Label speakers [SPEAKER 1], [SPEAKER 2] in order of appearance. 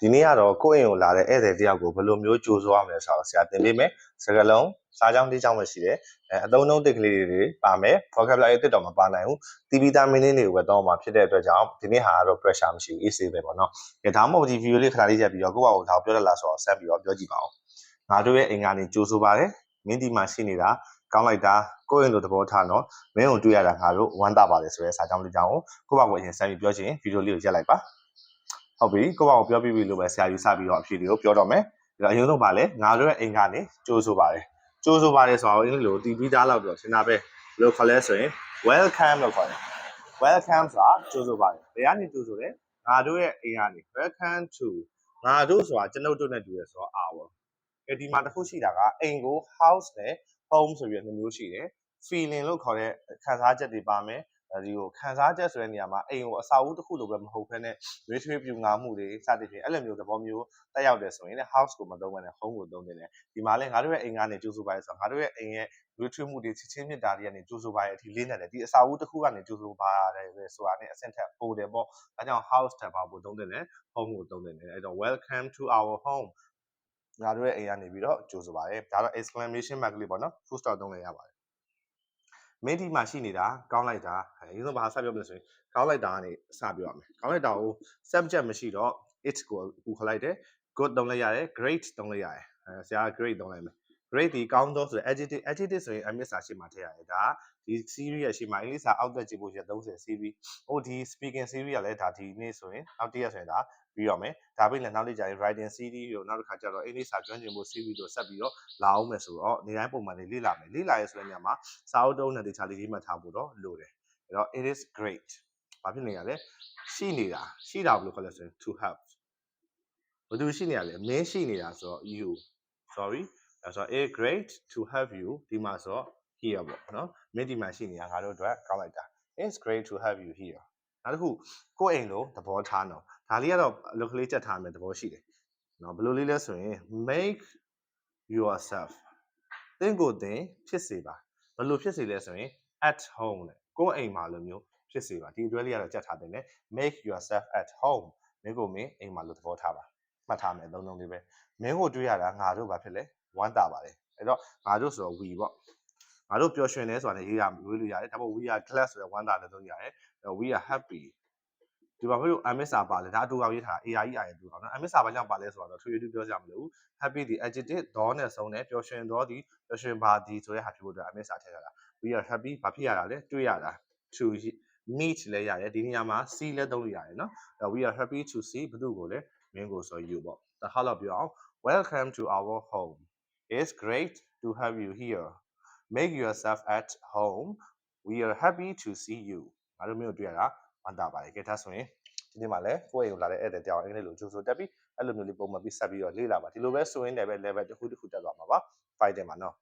[SPEAKER 1] ဒီနေ့ကတော့ကိုယ့်အိမ်ကိုလာတဲ့ဧည့်သည်တယောက်ကိုဘယ်လိုမျိုးကြိုးဆိုရမလဲဆိုတော့ဆရာသင်ပေးမယ်စကားလုံးစားကြောင်းလေးကြောင်းပဲရှိတယ်အဲအသုံးအနှုန်းတစ်ကလေးတွေပါမယ် vocabulary တစ်တော့မပါနိုင်ဘူးတီးပြီးသား meaning တွေကိုပဲတော့မှာဖြစ်တဲ့အတွက်ကြောင့်ဒီနေ့ဟာကတော့ pressure မရှိဘူး easy ပဲပေါ့နော်ကဲဒါမှမဟုတ်ဒီ video လေးခဏလေးရက်ပြီးတော့ကိုယ့်ဘာကိုဒါကိုပြောရလားဆိုတော့ဆက်ပြီးတော့ပြောကြည့်ပါဦးငါတို့ရဲ့အိမ်ကနေကြိုးဆိုပါတယ်မင်းဒီမှာရှိနေတာကောင်းလိုက်တာကိုယ့်အိမ်လိုသဘောထားတော့မင်းကိုတွေ့ရတာငါတို့ဝမ်းသာပါတယ်ဆိုရဲစာကြောင်းလေးကြောင်းကိုကိုယ့်ဘာကိုအရင်ဆက်ပြီးပြောချင်ဗီဒီယိုလေးကိုရက်လိုက်ပါ ဟုတ်ပြီကိုယ့်ဘာကိုပြောပြပြီလို့ပဲဆရာကြီးစပြီးတော့အဖြေတွေကိုပြောတော့မယ်ဒါအရင်ဆုံးပါလေငါတို့ရဲ့အိမ်ကနေကြိုးဆိုပါတယ်ကြိုးဆိုပါတယ်ဆိုတော့အင်္ဂလိပ်လိုတီးပြီးသားလောက်ပြောရှင်းတာပဲဘယ်လိုခေါ်လဲဆိုရင် welcome လို့ခေါ်တယ် welcome ဆိုတာကြိုးဆိုပါတယ်ဘယ်ကနေကြိုးဆိုလဲငါတို့ရဲ့အိမ်ကနေ welcome to ငါတို့ဆိုတာကျွန်ုပ်တို့နဲ့တူရဲဆိုတော့ our ကဲဒီမှာတစ်ခုရှိတာကအိမ်ကို house နဲ့ home ဆိုပြီးတော့နှစ်မျိုးရှိတယ် feeling လို့ခေါ်တဲ့ခံစားချက်တွေပါမယ်အဲ ဒီကိုခံစားချက်ဆိုတဲ့နေရာမှာအိမ်ကိုအစာအုပ်တစ်ခုလိုပဲမဟုတ်ဘဲနဲ့ရွေးထွေးပြူငါမှုတွေစသဖြင့်အဲ့လိုမျိုးသဘောမျိုးတက်ရောက်တယ်ဆိုရင်လည်း house ကိုမသုံးဘဲနဲ့ home ကိုသုံးနေတယ်ဒီမှာလည်းငါတို့ရဲ့အိမ်ကနေကြိုးဆိုပါရဲဆိုတော့ငါတို့ရဲ့အိမ်ရဲ့ရွေးထွေးမှုတွေချစ်ချင်းမြတ်တာတွေကနေကြိုးဆိုပါရဲအထိလေးနေတယ်ဒီအစာအုပ်တစ်ခုကနေကြိုးဆိုပါရတယ်ပဲဆိုတာနဲ့အဆင့်ထက်ပိုတယ်ပေါ့ဒါကြောင့် house ထက်ပါဖို့သုံးတယ်နဲ့ home ကိုသုံးတယ်နဲ့အဲ့တော့ welcome to our home ငါတို့ရဲ့အိမ်ကနေပြီးတော့ကြိုးဆိုပါရဲဒါတော့ exclamation mark လေးပေါ့နော် full stop သုံးလိုက်ရပါတယ် မင်းဒီမှာရှိနေတာကောင်းလိုက်တာအရင်ဆုံးဘာစပြောမလဲဆိုရင်ကောင်းလိုက်တာကနေစပြောရမယ်ကောင်းလိုက်တာကို subject မရှိတော့ it ကိုအခုခလိုက်တယ် good သုံးလိုက်ရတယ် great သုံးလိုက်ရတယ်အဲဆရာ great သုံးလိုက်မယ် great ဒီကောင်းသောဆိုတဲ့ adjective adjective ဆိုရင် ms စာရှိမှထည့်ရတယ်ဒါဒီ series ရဲ့ရှိမှအင်္ဂလိပ်စာအောက်သက်ကြည့်ဖို့ရှိ30 series ဟိုဒီ speaking series ကလည်းဒါဒီနေ့ဆိုရင်နောက်တစ်ရက်ဆိုရင်ဒါပြီးရမယ်ဒါပြီးလည်းနောက်တစ်ကြရင် writing series ကိုနောက်တစ်ခါကျတော့အင်္ဂလိပ်စာကျွမ်းကျင်ဖို့ series တို့ဆက်ပြီးတော့လာအောင်မယ်ဆိုတော့နေတိုင်းပုံမှန်လေးလေ့လာမယ်လေ့လာရဲဆိုတဲ့နေရာမှာစာအုပ်တုံးနဲ့တခြားလေးရေးမှတ်ထားဖို့တော့လိုတယ်အဲ့တော့ it is great ဘာဖြစ်နေရလဲရှိနေတာရှိတာဘယ်လိုခေါ်လဲဆိုရင် to have ဘယ်သူရှိနေရလဲမင်းရှိနေတာဆိုတော့ you sorry အဲဆိုတော့ it great to have you ဒီမှာဆိုတော့ here ပေါ့နော်မင်းဒီမှာရှိနေတာငါတို့အတွက်ကောင်းလိုက်တာ it's great to have you here နောက်တစ်ခုကိုယ့်အိမ်လိုသဘောထားနော်ဒါလေးကတော့အလုပ်ကလေးချက်ထားမယ်သဘောရှိတယ်နော်ဘယ်လိုလေးလဲဆိုရင် make yourself သင်ကိုယ်သင်ဖြစ်စေပါဘယ်လိုဖြစ်စေလဲဆိုရင် at home တဲ့ကိုယ့်အိမ်မှာလိုမျိုးဖြစ်စေပါဒီအတွဲလေးကတော့ကြက်ထားတယ်နဲ့ make yourself at home မင်းကိုမင်းအိမ်မှာလိုသဘောထားပါမှတ်ထားမယ်အသုံးလုံးလေးပဲမင်းကိုတွေးရတာငါတို့ဘာဖြစ်လဲ ဝမ်းတာပါတယ်အဲ့တော့ငါတို့ဆိုတော့ we ပေါ့ငါတို့ပျော်ရွှင်နေဆိုတာလည်းရေးရရွေးလို့ရတယ်ဒါပေမဲ့ we are glad ဆိုတဲ့ဝမ်းတာလည်းသုံးရတယ်အဲ့တော့ we are happy ဒီမှာမလို့ MSR ပါလဲဒါအတူအောင်ရေးထား AI ကြီး AI တူအောင်နော် MSR ဘာကြောင့်ပါလဲဆိုတော့ထွေထွေတူပြောကြမလို့ happy ဒီ adjective ဒေါနဲ့ဆုံးတယ်ပျော်ရွှင်တော့ဒီပျော်ရွှင်ပါဒီဆိုတဲ့ဟာဖြစ်ဖို့အတွက် MSR ထည့်ထားတာ we are happy ဘာဖြစ်ရတာလဲတွေ့ရတာ to meet လဲရတယ်ဒီနေရာမှာ see လဲသုံးလို့ရတယ်နော်အဲ့ we are happy to see ဘယ်သူကိုလဲမင်းကိုဆို you ပေါ့ဒါဟာလောက်ပြောအောင် welcome to our home it's great to have you here make yourself at home we are happy to see you ငါတို့မျိုးတွေ့ရတာဝမ်းသာပါတယ်ကဲဒါဆိုရင်ဒီနေ့မှလည်းကိုယ့်အိမ်ကိုလာတဲ့ဧည့်သည်တယောက်အင်္ဂလိပ်လိုကြိုးဆိုတက်ပြီးအဲ့လိုမျိုးလေးပုံမှန်ပြီးဆက်ပြီးတော့လေ့လာပါဒီလိုပဲဆိုရင်လည်းပဲ level တစ်ခုတစ်ခုတက်သွားမှာပါ fighting မှာနော်